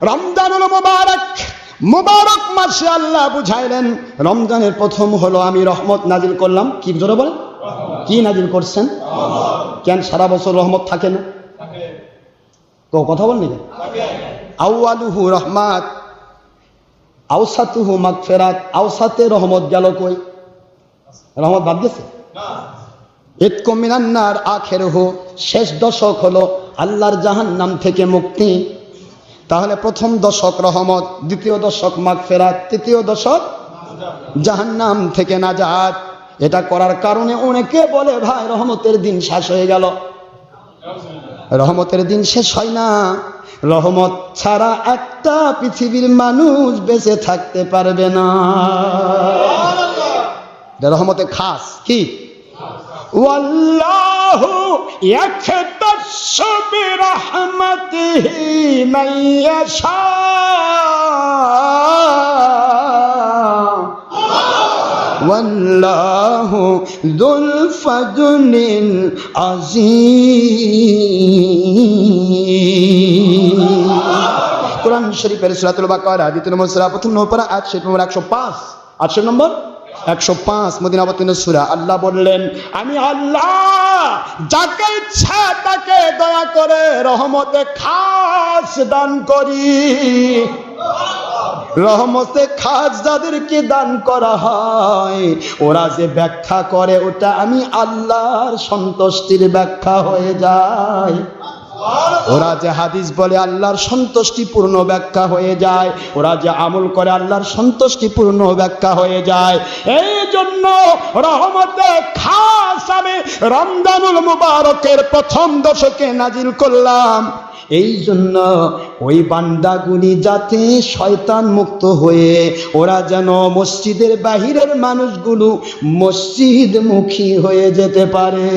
রমজানুল মুবারক মুবারক মাসে আল্লাহ বুঝাইলেন, রমজানের প্রথম হলো আমি রহমত নাজিল করলাম। কি জোরে বলেন? কি নাজিল করছেন? কেন সারা বছর রহমত থাকে না? তো কথা বলনি কেন? আউয়ালুহু রহমাত, আউসাতুহু মাগফিরাত, আউসাতে রহমত গেল কই? রহমত বাদ গেছে? ইতকু মিনান্নার, আখেরহু, শেষ দশক হলো আল্লাহর জাহান্নাম থেকে মুক্তি। তাহলে প্রথম দশক রহমত, দ্বিতীয় দশক মাগফেরাত, তৃতীয় দশক জাহান্নাম থেকে না নাজাত। এটা করার কারণে অনেকে বলে, ভাই, রহমতের দিন শেষ হয়ে গেল। রহমতের দিন শেষ হয় না। রহমত ছাড়া একটা পৃথিবীর মানুষ বেঁচে থাকতে পারবে না। রহমতে খাস, কি? والله يختص برحمته من يشاء والله ذو الفضل العظيم কোরআন শরীফের সুরাতুল বাকারা দ্বিতীয় নম্বর সূরা প্রথম নম্বর পারা আটশো নম্বর একশো পাঁচ আটশো নম্বর একশো পাঁচ মদিনাবতীন সুরা। আল্লাহ বললেন, আমি আল্লাহ যাকে ইচ্ছা তাকে দয়া করে রহমতে খাস দান করি। রহমতে খাস যাদেরকে দান করা হয়, ওরা যে ব্যাখ্যা করে ওটা আমি আল্লাহর সন্তুষ্টির ব্যাখ্যা হয়ে যায়। ওরা যে হাদিস বলে আল্লাহর সন্তুষ্টিপূর্ণ ব্যাখ্যা হয়ে যায়, ওরা যে আমল করে আল্লাহর সন্তুষ্টিপূর্ণ ব্যাখ্যা হয়ে যায়। এই জন্য রহমতে খাস আমি রমজানুল মুবারকের প্রথম দশকে নাজিল করলাম। এই জন্য ওই বান্দাগুলি যাতে শয়তান মুক্ত হয়ে, ওরা যেন মসজিদের বাহিরের মানুষগুলো মসজিদমুখী হয়ে যেতে পারে।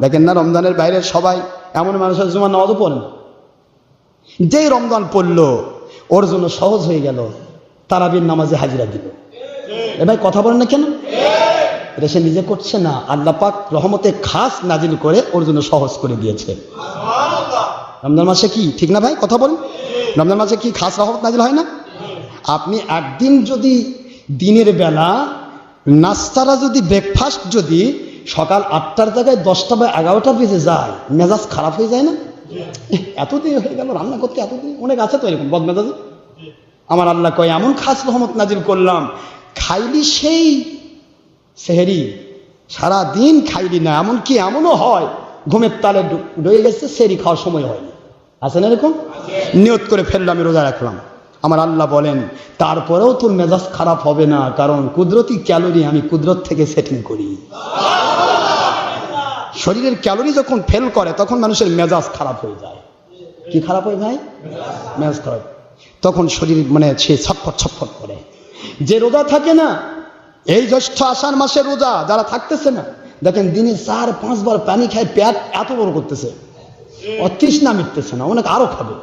দেখেন না রমজানের বাইরে সবাই এমন মানুষ আছে জুমার নামাজও পড়েন যেই রমজান পড়ল, ওর জন্য সহজ হয়ে গেল, তারাবির নামাজে হাজিরা দিল। এ ভাই কথা বলেন না কেন? এটা সে নিজে করছে না। আল্লাহ পাক রহমতে খাস নাজিল করে ওর জন্য সহজ করে দিয়েছে। রমজান মাসে কি? ঠিক না ভাই? কথা বলেন। রমজান মাসে কি খাস রহমত নাজিল হয় না? আপনি একদিন যদি দিনের বেলা নাস্তারা যদি ব্রেকফাস্ট যদি সকাল আটটার জায়গায় দশটা বা এগারোটার বেজে যায়। মেজাজ খারাপ হয়ে যায় না? এতদিন হয়ে গেল, রান্না করতে এতদিন অনেক আছে তো এরকম বদমেজাজি? আমার আল্লাহ কয়, এমন খাস রহমত নাজিল করলাম। খাইলি সেই সেহেরি সারা দিন খাইলি না এমন কি এমনও হয়, ঘুমের তালে ডয়ে গেছে সেরি খাওয়ার সময় হয়নি। আছে না এরকম? নিয়ত করে ফেললাম রোজা রাখলাম। আমার আল্লাহ বলেন, তারপরেও তোর মেজাজ খারাপ হবে না, কারণ কুদরতি ক্যালোরি আমি কুদরত থেকে সেটিং করি। শরীরের ক্যালোরি যখন ফেল করে, তখন মানুষের মেজাজ খারাপ হয়ে যায়। কি খারাপ হয়ে যায়? মেজাজ খারাপ। তখন শরীর মানে সে ছটফট ছটফট করে। যে রোজা থাকে না, এই জ্যৈষ্ঠ আষাঢ় মাসে রোজা, যারা থাকতেছে না, দেখেন দিনে চার, পাঁচবার পানি খায়, পেট এত বড় করতেছে। অতৃষ্ণা মিটতেছে না, অনেক আরও খাবে।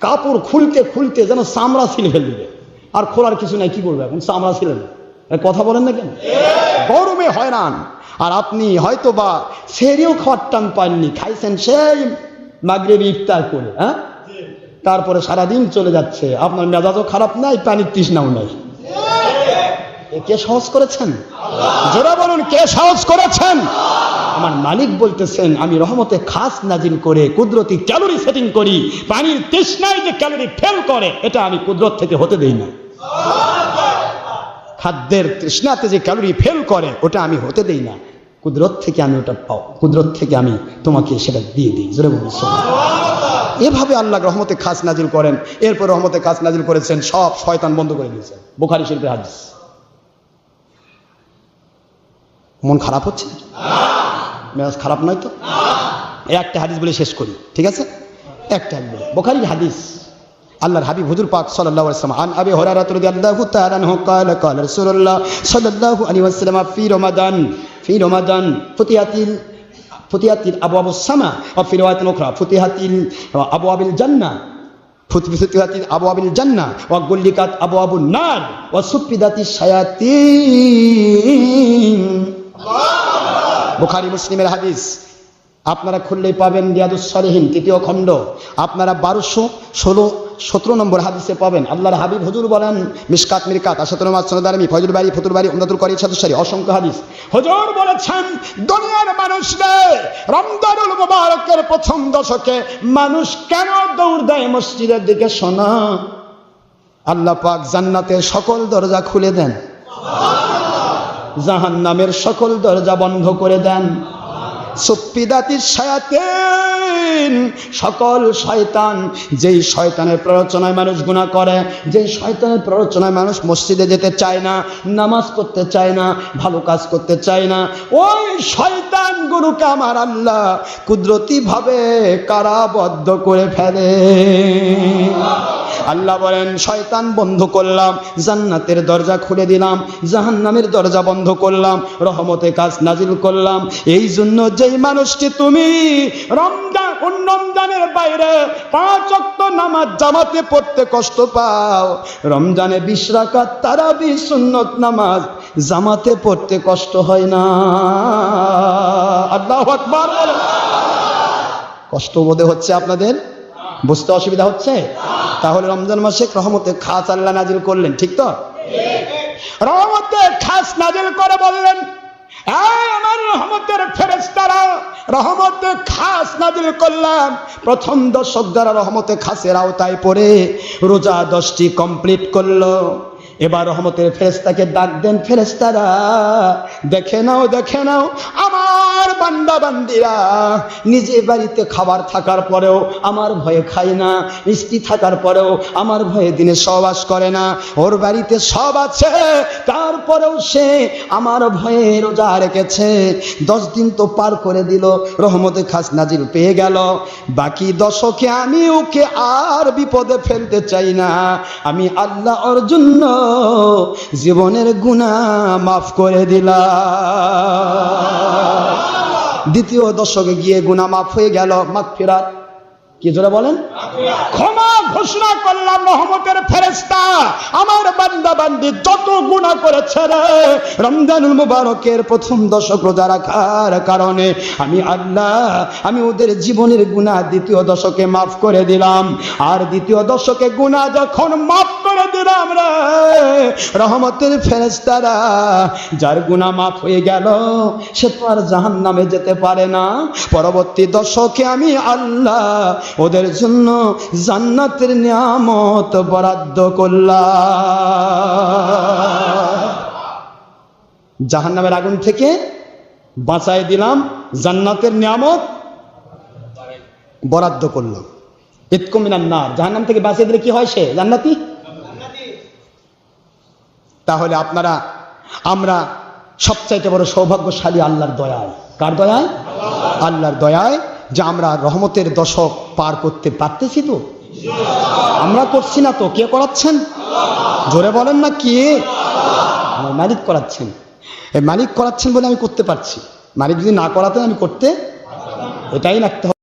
কাপড় খুলতে খুলতে যেন চামড়া ছিল ফেল দিবে। আর খোলার কিছু নাই, কি করবে এখন? চামড়া ছিলেন কথা বলেন না কেন? গরমে হয়রান। আর আপনি হয়তো বা সেরিও খাওয়ার টান পাননি, খাইছেন সেই মাগরেবি ইফতার করে হ্যাঁ? তারপরে সারাদিন চলে যাচ্ছে। আপনার মেজাজও খারাপ নাই, পানির তৃষ্ণাও নাই। কে সহজ করেছেন? জোরা বলুন, কে সহজ করেছেন? আমার মালিক বলতেছেন, আমি রহমতে খাস নাজিল করে কুদরতি ক্যালোরি সেটিং করি। পানির তৃষ্ণায় যে ক্যালোরি ফেল করে, এটা আমি কুদরত থেকে হতে দেই না। খাদ্যের তৃষ্ণাতে যে ক্যালোরি ফেল করে, ওটা আমি হতে দেই না। কুদরত থেকে আমি ওটা পাও, কুদরত থেকে আমি তোমাকে সেটা দিয়ে দিই। জোরে বলুন এভাবে আল্লাহ রহমতে খাস নাজিল করেন। এরপর রহমতে খাস নাজিল করেছেন, সব শয়তান বন্ধ করে দিয়েছেন বোখারি শিল্পে হাদিস। মন খারাপ হচ্ছে? মেজাজ খারাপ নয় তো? একটা হাদিস বলে শেষ করি, ঠিক আছে? একটা বলে বোখারি হাদিস, আল্লাহর হাবিব হুজুর পাক সাল্লাল্লাহু আলাইহি ওয়াসাল্লাম আন আবি হুরায়রা রাদিয়াল্লাহু তাআলা আনহু ক্বালা ক্বালা রাসূলুল্লাহ সাল্লাল্লাহু আলাইহি ওয়াসাল্লাম ফি রমাদান ফি রমাদান সামা ফি উখরা জান্নাহ আবু আবিল ও গল্লিকাত আবু আবু নার, ও সুপ্পিদাতির সায়াতি বুখারী মুসলিমের হাদিস, আপনারা খুললেই পাবেন রিয়াদুসলিহীন তৃতীয় খণ্ড। আপনারা বারোশো ষোলো, সতেরো নম্বর হাদিসে পাবেন। আল্লাহর হাবিব হুজুর বলেন, মিসকাত মিরকাত, আসাতুল মাসনাদারমি ফজল বাড়ি ফতুর বাড়ি উমদাতুল করি সাতুসারি, অসংখ্য হাদিস। হুজুর বলেছেন, দুনিয়ার মানুষ রে রমজানুল মুবারকের প্রথম দশকে মানুষ কেন দৌড় দেয় মসজিদের দিকে শোনা? আল্লাহ পাক জান্নাতের সকল দরজা খুলে দেন। জাহান নামের সকল দরজা বন্ধ করে দেন। সুপ্পিদাতির শায়াতিন, সকল শয়তান, যেই শয়তানের প্ররোচনায় মানুষ গুনাহ করে, যেই শয়তানের প্ররোচনায় মানুষ মসজিদে যেতে চায় না, নামাজ পড়তে চায় না, ভালো কাজ করতে চায় না, ওই শয়তান গুরুকে আমার আল্লাহ কুদরতি ভাবে কারাবদ্ধ করে ফেলে। আল্লাহ বলেন, শয়তান বন্ধ করলাম, জান্নাতের দরজা খুলে দিলাম, জাহান্নামের দরজা বন্ধ করলাম, রহমতে কাজ নাজিল করলাম। এই জন্য যেই মানুষটি তুমি রমজান রমজানের বাইরে পাঁচ অক্ত নামাজ জামাতে পড়তে কষ্ট পাও, রমজানে বিশ রাকাত তারা সুন্নত নামাজ জামাতে পড়তে কষ্ট হয় না। আল্লাহ কষ্ট বোধে হচ্ছে আপনাদের? বুঝতে অসুবিধা হচ্ছে? তাহলে রমজান মাসে রহমতে খাস আল্লাহ নাজিল করলেন, ঠিক তো? রহমতে খাস নাজিল করে বললেন রহমতের প্রথম রহমতে খাসের আওতায় রোজা দশটি কমপ্লিট করল। এবার রহমতের ফেরেস্তাকে ডাক দেন ফেরেস্তারা দেখে নাও দেখে নাও বান্দা বান্দিরা নিজে বাড়িতে খাবার থাকার পরেও আমার ভয়ে খায় না, মিষ্টি থাকার পরেও আমার ভয়ে দিনে সবাস করে না, ওর বাড়িতে সব আছে, তারপরেও সে আমার ভয়ে রোজা রেখেছে, দশ দিন তো পার করে দিল, রহমতে খাস নাজির পেয়ে গেল, বাকি দশকে আমি ওকে আর বিপদে ফেলতে চাই না, আমি আল্লাহ ওর জন্য জীবনের গুণা মাফ করে দিলাম। দ্বিতীয় দশকে গিয়ে গুণা মাফ হয়ে গেল মাফ ফেরাত কি জোরে বলেন? ক্ষমা ঘোষণা করলাম, রহমতের ফেরেস্তা আমার বান্দা বান্দি যত গুণা করেছে রে, রমজানুল মুবারকের প্রথম দশক রোজা রাখার কারণে আমি আল্লাহ, আমি ওদের জীবনের গুণা দ্বিতীয় দশকে মাফ করে দিলাম। আর দ্বিতীয় দশকে গুণা যখন মাফ করে দিলাম রে, রহমতের ফেরেস্তারা যার গুণা মাফ হয়ে গেল, সে তো আর জাহান নামে যেতে পারে না। পরবর্তী দশকে আমি আল্লাহ ওদের জন্য জান্নাতের নিয়ামত বরাদ্দ করলাম জাহান নামের আগুন থেকে বাঁচাই দিলাম, জান্নাতের নিয়ামত বরাদ্দ করলাম ইতকুমিনার না থেকে বাঁচিয়ে দিলে কি হয় সে? জান্নাতি? তাহলে আপনারা, আমরা সবচাইতে বড় সৌভাগ্যশালী আল্লাহর দয়ায়। কার দয়ায়? আল্লাহর দয়ায়, যে আমরা রহমতের দশক পার করতে পারতেছি তো। আমরা করছি না তো, কে করাচ্ছেন? জোরে বলেন না কে? আমার মালিক করাচ্ছেন। এই মালিক করাচ্ছেন বলে আমি করতে পারছি। মালিক যদি না করাতেন আমি করতে এটাই রাখতে হবে।